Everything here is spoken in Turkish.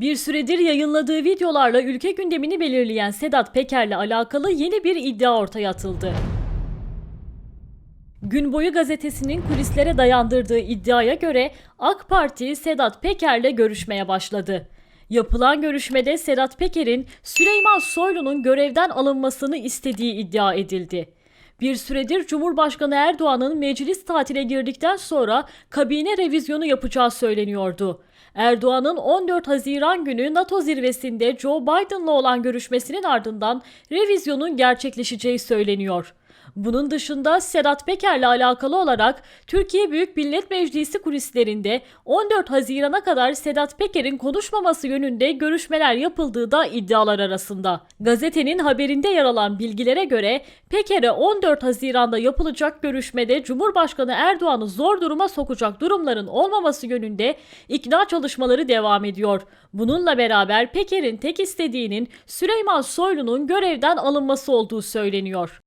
Bir süredir yayınladığı videolarla ülke gündemini belirleyen Sedat Peker'le alakalı yeni bir iddia ortaya atıldı. Gün boyu gazetesinin kulislere dayandırdığı iddiaya göre AK Parti Sedat Peker'le görüşmeye başladı. Yapılan görüşmede Sedat Peker'in Süleyman Soylu'nun görevden alınmasını istediği iddia edildi. Bir süredir Cumhurbaşkanı Erdoğan'ın meclis tatile girdikten sonra kabine revizyonu yapacağı söyleniyordu. Erdoğan'ın 14 Haziran günü NATO zirvesinde Joe Biden'la olan görüşmesinin ardından revizyonun gerçekleşeceği söyleniyor. Bunun dışında Sedat Peker'le alakalı olarak Türkiye Büyük Millet Meclisi kulislerinde 14 Haziran'a kadar Sedat Peker'in konuşmaması yönünde görüşmeler yapıldığı da iddialar arasında. Gazetenin haberinde yer alan bilgilere göre Peker'e 14 Haziran'da yapılacak görüşmede Cumhurbaşkanı Erdoğan'ı zor duruma sokacak durumların olmaması yönünde ikna çalışmaları devam ediyor. Bununla beraber Peker'in tek istediğinin Süleyman Soylu'nun görevden alınması olduğu söyleniyor.